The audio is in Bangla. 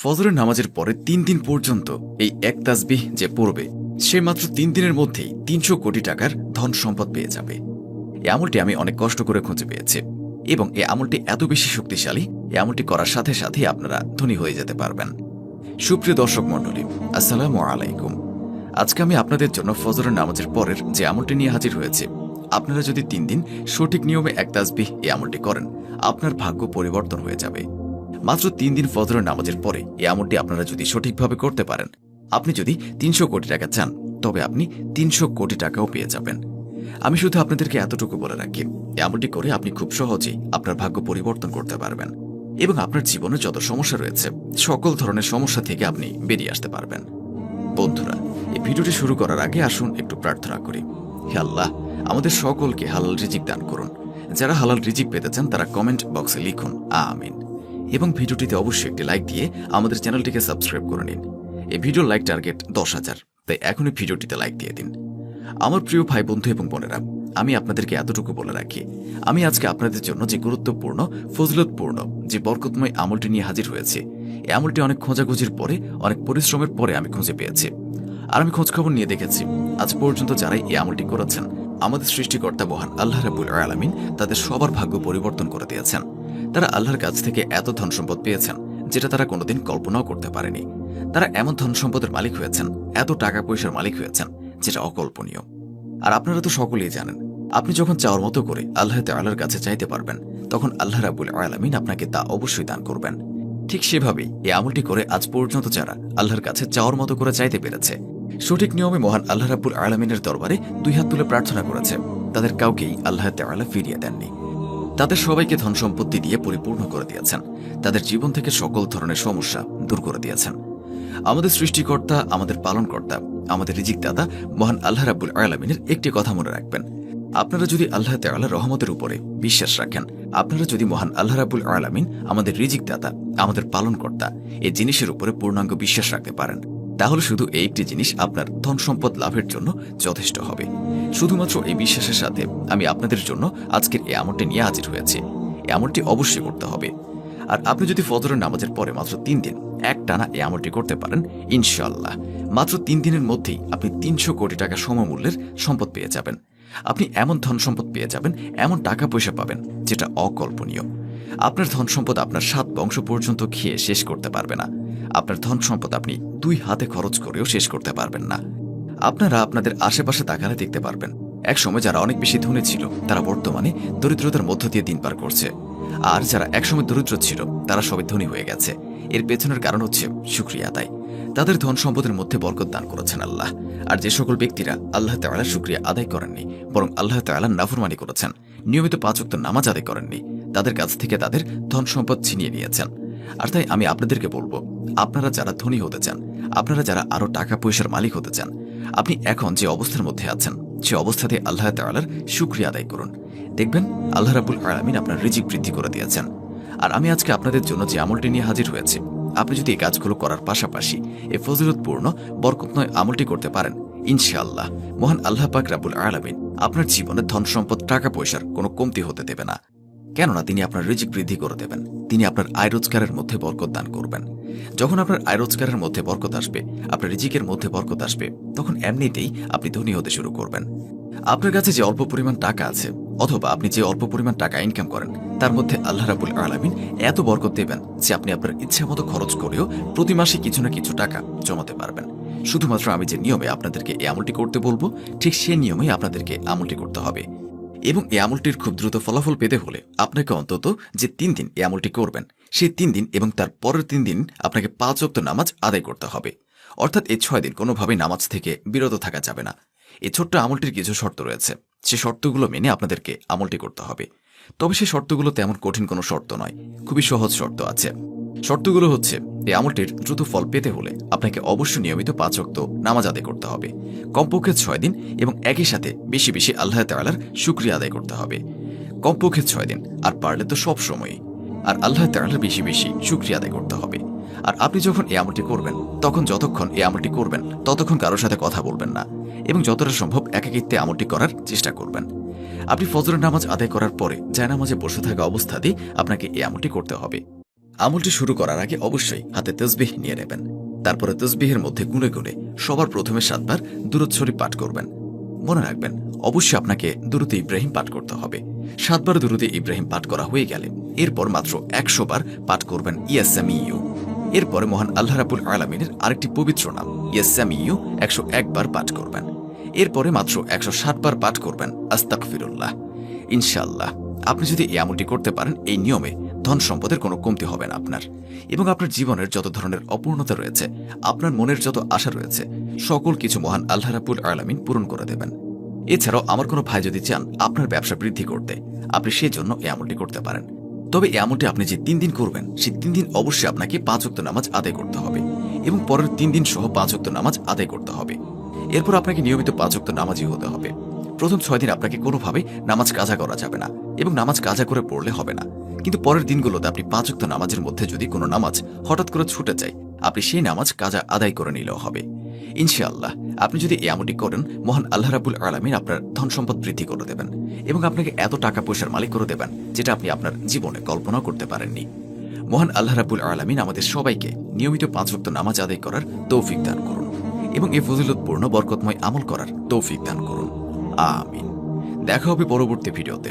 ফজরের নামাজের পরে তিন দিন পর্যন্ত এই এক তাসবিহ যে পড়বে, সে মাত্র তিন দিনের মধ্যেই তিনশো কোটি টাকার ধন সম্পদ পেয়ে যাবে। এ আমলটি আমি অনেক কষ্ট করে খুঁজে পেয়েছি এবং এ আমলটি এত বেশি শক্তিশালী, এ আমলটি করার সাথে সাথেই আপনারা ধনী হয়ে যেতে পারবেন। সুপ্রিয় দর্শক মণ্ডলী, আসসালামু আলাইকুম। আজকে আমি আপনাদের জন্য ফজরের নামাজের পরের যে আমলটি নিয়ে হাজির হয়েছে, আপনারা যদি তিন দিন সঠিক নিয়মে এক তাসবিহ এই আমলটি করেন, আপনার ভাগ্য পরিবর্তন হয়ে যাবে। মাত্র তিন দিন ফজরের নামাজের পরে এই আমলটি আপনারা যদি সঠিকভাবে করতে পারেন, আপনি যদি তিনশো কোটি টাকা চান, তবে আপনি তিনশো কোটি টাকাও পেয়ে যাবেন। আমি শুধু আপনাদেরকে এতটুকু বলে রাখি, এই আমলটি করে আপনি খুব সহজেই আপনার ভাগ্য পরিবর্তন করতে পারবেন এবং আপনার জীবনে যত সমস্যা রয়েছে, সকল ধরনের সমস্যা থেকে আপনি বেরিয়ে আসতে পারবেন। বন্ধুরা, এই ভিডিওটি শুরু করার আগে আসুন একটু প্রার্থনা করি। হে আল্লাহ, আমাদের সকলকে হালাল রিজিক দান করুন। যারা হালাল রিজিক পেতে চান, তারা কমেন্ট বক্সে লিখুন, আমিন। এবং ভিডিওটিতে অবশ্যই একটি লাইক দিয়ে আমাদের চ্যানেলটিকে সাবস্ক্রাইব করে নিন। এই ভিডিও লাইক টার্গেট দশ হাজার, তাই এখনই ভিডিওটিতে লাইক দিয়ে দিন। আমার প্রিয় ভাই বন্ধু এবং বোনেরা, আমি আপনাদেরকে এতটুকু বলে রাখি, আমি আজকে আপনাদের জন্য যে গুরুত্বপূর্ণ, ফজলতপূর্ণ যে বরকতময় আমলটি নিয়ে হাজির হয়েছে, এই আমলটি অনেক খোঁজাখুঁজির পরে, অনেক পরিশ্রমের পরে আমি খুঁজে পেয়েছি। আর আমি খোঁজখবর নিয়ে দেখেছি, আজ পর্যন্ত যারাই এই আমলটি করেছেন, আমাদের সৃষ্টিকর্তা মহান আল্লাহ রাবুল আলামিন তাদের সবার ভাগ্য পরিবর্তন করে দিয়েছেন। তারা আল্লাহর কাছ থেকে এত ধন সম্পদ পেয়েছেন, যেটা তারা কোনোদিন কল্পনাও করতে পারেনি। তারা এমন ধন সম্পদের মালিক হয়েছেন, এত টাকা পয়সার মালিক হয়েছেন, যেটা অকল্পনীয়। আর আপনারা তো সকলেই জানেন, আপনি যখন চাওয়ার মতো করে আল্লাহ তাল্লাহর কাছে চাইতে পারবেন, তখন আল্লাহ রাবুল আলামিন আপনাকে তা অবশ্যই দান করবেন। ঠিক সেভাবেই এই আমলটি করে আজ পর্যন্ত যারা আল্লাহর কাছে চাওয়ার মতো করে চাইতে পেরেছে, সঠিক নিয়মে মহান আল্লাহ রাবুল আলমিনের দরবারে দুই হাত তুলে প্রার্থনা করেছে, তাদের কাউকেই আল্লাহ তাআলা ফিরিয়ে দেননি। তাদের সবাইকে ধন সম্পত্তি দিয়ে পরিপূর্ণ করে দিয়েছেন। তাদের জীবন থেকে সকল ধরনের সমস্যা দূর করে দিয়েছেন। আমাদের সৃষ্টিকর্তা, আমাদের পালনকর্তা, আমাদের রিজিক দাদা মহান আল্লাহ রাবুল আলমিনের একটি কথা মনে রাখবেন। আপনারা যদি আল্লাহ তাআলা রহমতের উপরে বিশ্বাস রাখেন, আপনারা যদি মহান আল্লাহ রাবুল আলমিন আমাদের রিজিক দাতা আমাদের পালনকর্তা এই জিনিসের উপরে পূর্ণাঙ্গ বিশ্বাস রাখতে পারেন, তাহলে শুধু এই একটি জিনিস আপনার ধন সম্পদ লাভের জন্য যথেষ্ট হবে। শুধুমাত্র এই বিশ্বাসের সাথে আমি আপনাদের জন্য আজকের এই আমলটি নিয়ে হাজির হয়েছি। এই আমলটি অবশ্যই করতে হবে। আর আপনি যদি ফজরের নামাজের পরে মাত্র তিন দিন এক টানা এই আমলটি করতে পারেন ইনশাল্লাহ মাত্র তিন দিনের মধ্যেই আপনি তিনশো কোটি টাকা সমমূল্যের সম্পদ পেয়ে যাবেন। আপনি এমন ধন সম্পদ পেয়ে যাবেন, এমন টাকা পয়সা পাবেন যেটা অকল্পনীয়। আপনার ধন সম্পদ আপনার সাত বংশ পর্যন্ত খেয়ে শেষ করতে পারবে না। আপনার ধন সম্পদ আপনি দুই হাতে খরচ করেও শেষ করতে পারবেন না। আপনারা আপনাদের আশেপাশে তাকালে দেখতে পারবেন। এক সময় যারা অনেক বেশি ধনী ছিল, তারা বর্তমানে দরিদ্রতার মধ্য দিয়ে দিন পার করছে। আর যারা একসময় দরিদ্র ছিল, তারা সবাই ধনী হয়ে গেছে। এর পেছনের কারণ হচ্ছে সুক্রিয়া আদায়। তাদের ধন সম্পদের মধ্যে বরকত দান করেছেন আল্লাহ। আর যে সকল ব্যক্তিরা আল্লাহ তাআলার শুক্রিয়া আদায় করেননি, বরং আল্লাহ তাআলার নাফরমানি করেছেন, নিয়মিত পাঁচক্ত নামাজ আদায় করেননি, তাদের কাছ থেকে তাদের ধন সম্পদ ছিনিয়ে নিয়েছেন। আর তাই আমি আপনাদেরকে বলব, আপনারা যারা ধনী হতে চান, আপনারা যারা আরও টাকা পয়সার মালিক হতে চান আপনি এখন যে অবস্থার মধ্যে আছেন, সে অবস্থাতে আল্লাহ তাআলার শুক্রিয়া আদায় করুন। দেখবেন, আল্লাহ রাবুল আলামিন আপনার রিজিক বৃদ্ধি করে দিয়েছেন। আর আমি আজকে আপনাদের জন্য যে আমলটি নিয়ে হাজির হয়েছে, আপনি যদি এই কাজগুলো করার পাশাপাশি এই ফজিলতপূর্ণ, বরকতময় আমলটি করতে পারেন, ইনশাআল্লাহ। মহান আল্লাহ পাক রাবুল আলামিন আপনার জীবনে ধন সম্পদ টাকা পয়সার কোনো কমতি হতে দেবে না। কেননা তিনি আপনার রিজিক বৃদ্ধি করে দেবেন। তিনি আপনার আয় রোজগারের মধ্যে বরকত দান করবেন। যখন আপনার আয় রোজগারের মধ্যে বরকত আসবে, আপনার রিজিকের মধ্যে বরকত আসবে, তখন এমনিতেই আপনি ধনী হতে শুরু করবেন। আপনার কাছে যে অল্প পরিমাণ টাকা আছে, অথবা আপনি যে অল্প পরিমাণ টাকা ইনকাম করেন, তার মধ্যে আল্লাহ রাবুল আলামিন এত বরকত দেবেন যে আপনি আপনার ইচ্ছা মতো খরচ করেও প্রতি মাসে কিছু না কিছু টাকা জমাতে পারবেন। শুধুমাত্র আমি যে নিয়মে আপনাদেরকে এই আমলটি করতে বলব, ঠিক সেই নিয়মেই আপনাদেরকে আমলটি করতে হবে। এবং এই আমলটির খুব দ্রুত ফলাফল পেতে হলে আপনাকে অন্তত যে তিন দিন এই আমলটি করবেন, সেই তিন দিন এবং তার পরের তিন দিন আপনাকে পাঁচ অক্ত নামাজ আদায় করতে হবে। অর্থাৎ এই ছয় দিন কোনোভাবেই নামাজ থেকে বিরত থাকা যাবে না। এই ছোট্ট আমলটির কিছু শর্ত রয়েছে। সে শর্তগুলো মেনে আপনাদেরকে আমলটি করতে হবে। তবে সে শর্তগুলো তেমন কঠিন কোনো শর্ত নয়। খুবই সহজ শর্ত আছে। শর্তগুলো হচ্ছে, এই আমলটির দ্রুত ফল পেতে হলে আপনাকে অবশ্যই নিয়মিত পাঁচ অক্ত নামাজ আদায় করতে হবে। কমপক্ষে ছয় দিন এবং একই সাথে বেশি বেশি আল্লাহ তাআলার শুক্রিয়া আদায় করতে হবে। কমপক্ষে ছয় দিন, আর পারলে তো সব সময়ই। আর আল্লাহ তাআলার বেশি বেশি শুক্রিয়া আদায় করতে হবে। আর আপনি যখন এই আমলটি করবেন, তখন যতক্ষণ এই আমলটি করবেন, ততক্ষণ কারোর সাথে কথা বলবেন না এবং যতটা সম্ভব একাকিত্বে আমলটি করার চেষ্টা করবেন। আপনি ফজরের নামাজ আদায় করার পরে জায়নামাজে বসে থাকা অবস্থাতেই আপনাকে এই আমলটি করতে হবে। আমলটি শুরু করার আগে অবশ্যই হাতে তসবিহ নিয়ে নেবেন। তারপরে তসবিহের মধ্যে গুনে গুনে সবার প্রথমে সাতবার দূরত শরীফ পাঠ করবেন। মনে রাখবেন, অবশ্যই আপনাকে দুরুদে ইব্রাহিম পাঠ করতে হবে। সাতবার দুরুদে ইব্রাহিম পাঠ করা হয়ে গেলে এরপর মাত্র একশো বার পাঠ করবেন ইয়াসামিউ এরপরে মহান আল্লাহ রাবুল আলমিনের আরেকটি পবিত্র নাম ইয়াসামিউ একশো একবার পাঠ করবেন। এরপরে মাত্র একশো ষাট বার পাঠ করবেন আস্তাকফিরুল্লাহ ইনশাআল্লাহ, আপনি যদি এই আমলটি করতে পারেন, এই নিয়মে ধন সম্পদের কোনো কমতি হবে না আপনার। এবং আপনার জীবনের যত ধরনের অপূর্ণতা রয়েছে, আপনার মনের যত আশা রয়েছে, সকল কিছু মহান আল্লাহ রাবুল আলমিন পূরণ করে দেবেন। এছাড়াও আমার কোনো ভাই যদি চান আপনার ব্যবসা বৃদ্ধি করতে, আপনি সেই জন্য এই আমলটি করতে পারেন। তবে এই আমলটি আপনি যে তিন দিন করবেন, সেই তিন দিন অবশ্যই আপনাকে পাঁচ অক্ত নামাজ আদায় করতে হবে এবং পরের তিন দিন সহ পাঁচ অক্ত নামাজ আদায় করতে হবে। এরপর আপনাকে নিয়মিত পাঁচ অক্ত নামাজই হতে হবে। প্রথম ছয় দিন আপনাকে কোনোভাবে নামাজ কাজা করা যাবে না। এবং নামাজ কাজা করে পড়লে হবে না। কিন্তু পরের দিনগুলোতে আপনি পাঁচ অক্ত নামাজের মধ্যে যদি কোনো নামাজ হঠাৎ করে ছুটে যায়, আপনি সেই নামাজ কাজা আদায় করে নিলেও হবে। ইনশাআল্লাহ, আপনি যদি এই আমলটি করেন, মহান আল্লাহ রাবুল আলমিন আপনার ধন সম্পদ বৃদ্ধি করে দেবেন এবং আপনাকে এত টাকা পয়সার মালিক করে দেবেন যেটা আপনি আপনার জীবনে কল্পনাও করতে পারেননি। মহান আল্লাহ রাবুল আলমিন আমাদের সবাইকে নিয়মিত পাঁচ ভক্ত নামাজ আদায় করার তৌফিক দান করুন এবং এই ফজিলতপূর্ণ, বরকতময় আমল করার তৌফিক দান করুন। আমিন। দেখা হবে পরবর্তী ভিডিওতে।